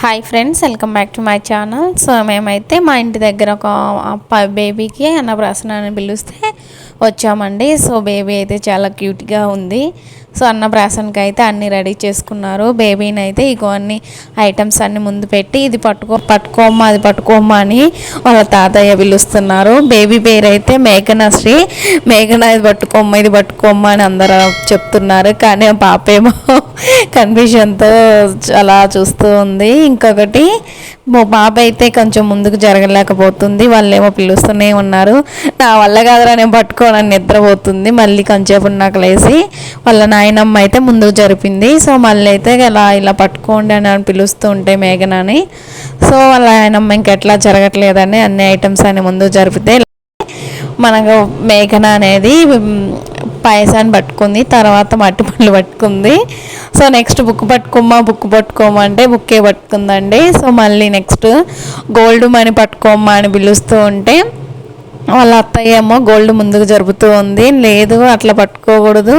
Hi friends welcome back to my channel so మేమైతే మా ఇంటి దగ్గర ఒక బేబీకి అన్నప్రాసన అని పిలిస్తే వచ్చామండి. సో బేబీ అయితే చాలా క్యూట్గా ఉంది. సో అన్నప్రాసనకి అయితే అన్నీ రెడీ చేసుకున్నారు. బేబీని అయితే ఇగో అన్ని ఐటమ్స్ అన్ని ముందు పెట్టి ఇది పట్టుకో పట్టుకోమ్మ అది పట్టుకోమ్మ అని వాళ్ళ తాతయ్య పిలుస్తున్నారు. బేబీ పేరు అయితే మేఘనశ్రీ మేఘన ఇది పట్టుకోమ్మ ఇది పట్టుకోమ్మ అని అందరూ చెప్తున్నారు. కానీ పాప ఏమో కన్ఫ్యూషన్తో అలా చూస్తూ ఉంది. ఇంకొకటి మా పాప అయితే కొంచెం ముందుకు జరగలేకపోతుంది. వాళ్ళు ఏమో పిలుస్తూనే ఉన్నారు. నా వల్ల కాదురా నేను పట్టుకోనని నిద్రపోతుంది. మళ్ళీ కొంచెంసేపు ఉన్నాక లేచి వాళ్ళ నాయనమ్మ అయితే ముందుకు జరిపింది. సో మళ్ళీ అయితే ఇలా ఇలా పట్టుకోండి అని పిలుస్తూ ఉంటే మేఘనని. సో వాళ్ళ నాయనమ్మ ఇంకెట్లా జరగట్లేదని అన్ని ఐటమ్స్ అని ముందుకు జరిపితే మనకు మేఘన అనేది పాయసాన్ని పట్టుకుంది తర్వాత మట్టి పళ్ళు పట్టుకుంది. సో నెక్స్ట్ బుక్ పట్టుకోమా బుక్ పట్టుకోమా అంటే బుక్కే పట్టుకుందండి. సో మళ్ళీ నెక్స్ట్ గోల్డ్ మనీ పట్టుకోమా అని పిలుస్తూ ఉంటే వాళ్ళ అత్తయ్య ఏమో గోల్డ్ ముందుకు జరుపుతూ ఉంది. లేదు అట్లా పట్టుకోకూడదు.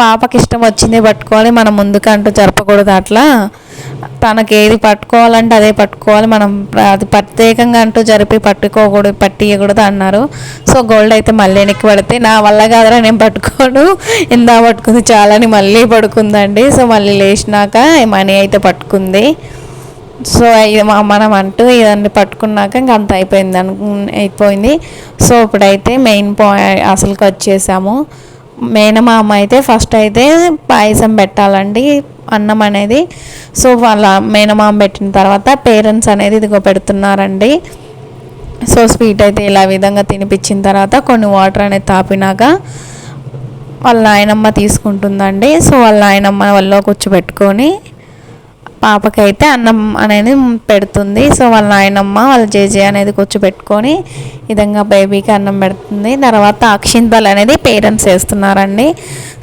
పాపకి ఇష్టం వచ్చింది పట్టుకోవాలి మనం ముందుకు అంటూ జరపకూడదు అట్లా. తనకి ఏది పట్టుకోవాలంటే అదే పట్టుకోవాలి. మనం అది ప్రత్యేకంగా అంటూ జరిపి పట్టుకోకూడదు పట్టియకూడదు అన్నారు. సో గోల్డ్ అయితే మళ్ళీ వెనక్కి పడితే నా వల్ల కాదురా నేను పట్టుకోను. ఇందా పట్టుకుంది చాలని మళ్ళీ పడుకుందండి. సో మళ్ళీ లేచినాక మనీ అయితే పట్టుకుంది. సో మనం అంటూ ఇదన్నీ పట్టుకున్నాక ఇంక అంత అయిపోయింది అను అయిపోయింది. సో ఇప్పుడైతే మెయిన్ పాయింట్ అసలుకి వచ్చేసాము మేనమామ అయితే ఫస్ట్ అయితే పాయసం పెట్టాలండి అన్నం అనేది. సో వాళ్ళ మేనమామ పెట్టిన తర్వాత పేరెంట్స్ అనేది ఇదిగో పెడుతున్నారండి. సో స్వీట్ అయితే ఇలా విధంగా తినిపించిన తర్వాత కొన్ని వాటర్ అనేది తాపినాక వాళ్ళ నాయనమ్మ తీసుకుంటుందండి. సో వాళ్ళ నాయనమ్మ వాళ్ళలో కూర్చోబెట్టుకొని పాపకైతే అన్నం అనేది పెడుతుంది. సో వాళ్ళ నాయనమ్మ వాళ్ళ జేజే అనేది కూర్చోబెట్టుకొని విధంగా బేబీకి అన్నం పెడుతుంది. తర్వాత అక్షింతలు అనేది పేరెంట్స్ వేస్తున్నారండి.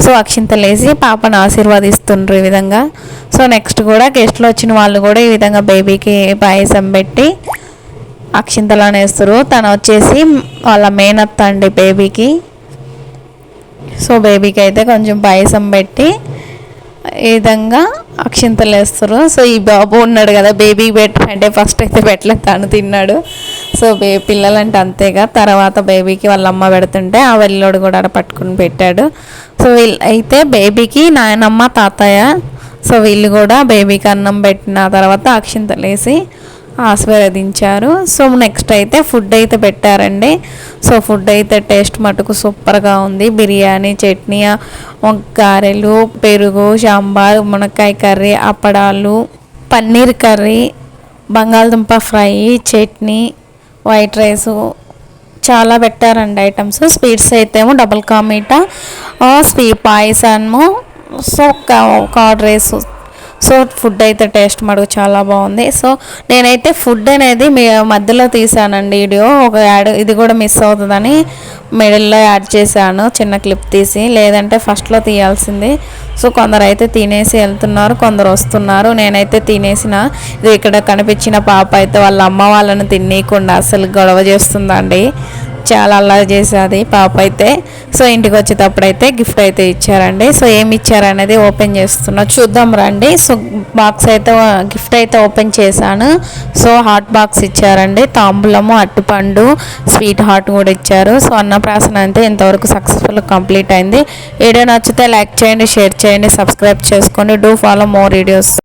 సో అక్షింతలు వేసి పాపను ఆశీర్వదిస్తుండ్రు ఈ విధంగా. సో నెక్స్ట్ కూడా గెస్ట్లు వచ్చిన వాళ్ళు కూడా ఈ విధంగా బేబీకి పాయసం పెట్టి అక్షింతలు అనేస్తారు తను వచ్చేసి వాళ్ళ మేనత్త అండి బేబీకి. సో బేబీకి అయితే కొంచెం పాయసం పెట్టి ఈ విధంగా అక్షింతలు వేస్తారు. సో ఈ బాబు ఉన్నాడు కదా బేబీ అంటే ఫస్ట్ అయితే పెట్టలేదు తను తిన్నాడు. సో బే పిల్లలంటే అంతేగా. తర్వాత బేబీకి వాళ్ళ అమ్మ పెడుతుంటే ఆ వెళ్ళోడు కూడా పట్టుకుని పెట్టాడు. సో వీళ్ళు అయితే బేబీకి నాయనమ్మ తాతయ్య సో వీళ్ళు కూడా బేబీకి అన్నం పెట్టిన తర్వాత అక్షింతలు వేసి ఆశీర్వదించారు సో నెక్స్ట్ అయితే ఫుడ్ అయితే పెట్టారండి. సో ఫుడ్ అయితే టేస్ట్ మటుకు సూపర్గా ఉంది. బిర్యానీ చట్నీ గారెలు పెరుగు సాంబార్ మునక్కాయ కర్రీ అప్పడాలు పన్నీర్ కర్రీ బంగాళదుంప ఫ్రై చట్నీ వైట్ రైసు చాలా పెట్టారండి ఐటమ్స్. స్వీట్స్ అయితే ఏమో డబుల్ కా మీఠా స్వీ పాయసము so curd rice so food అయితే టేస్ట్ మడుగు చాలా బాగుంది. సో నేనైతే ఫుడ్ అనేది మీ మధ్యలో తీసానండి వీడియో. ఒక యాడ్ ఇది కూడా మిస్ అవుతుందని మిడిల్లో యాడ్ చేశాను. చిన్న క్లిప్ తీసి లేదంటే ఫస్ట్లో తీయాల్సింది. సో కొందరు అయితే తినేసి వెళ్తున్నారు కొందరు వస్తున్నారు. నేనైతే తినేసిన ఇది ఇక్కడ కనిపించిన పాప అయితే వాళ్ళ అమ్మ వాళ్ళని తినేయకుండా అసలు గొడవ చేస్తుందండి. చాలా అల్లరి చేసేది పాప అయితే. సో ఇంటికి వచ్చేటప్పుడు అయితే గిఫ్ట్ అయితే ఇచ్చారండి. సో ఏమి ఇచ్చారనేది ఓపెన్ చేస్తున్నా. చూద్దాం రండి. సో బాక్స్ అయితే గిఫ్ట్ అయితే ఓపెన్ చేశాను. సో హాట్ బాక్స్ ఇచ్చారండి. తాంబూలము అట్టుపండు స్వీట్ హాట్ కూడా ఇచ్చారు. సో అన్నప్రాసన అయితే ఇంతవరకు సక్సెస్ఫుల్ కంప్లీట్ అయింది. వీడియో నచ్చితే లైక్ చేయండి షేర్ చేయండి సబ్స్క్రైబ్ చేసుకోండి. Do follow more videos.